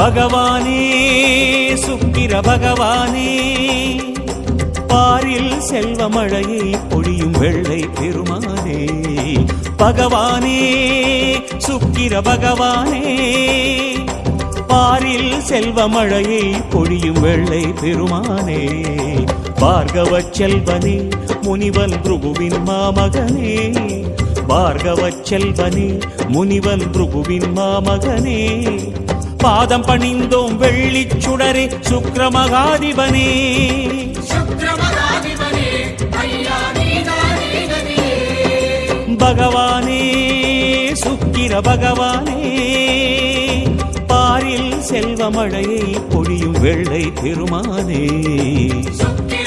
பகவானே சுக்கிர பகவானே பாரில் செல்வ மழையை பொழியும் வெள்ளை பெருமானே. பகவானே சுக்கிர பகவானே பாரில் செல்வ மழையை பொழியும் வெள்ளை பெருமானே. பார்கவ செல்வனே முனிவன் பிருகுவின் மாமகனே. பார்கவ செல்வனே முனிவன் பிருகுவின் மாமகனே. பாதம் பணிந்தோம் வெள்ளிச் சுடரே கதியே பகவானே சுக்கிர பகவானே. பாரில் செல்வ மழையை பொழியும் வெள்ளை சுக்கிர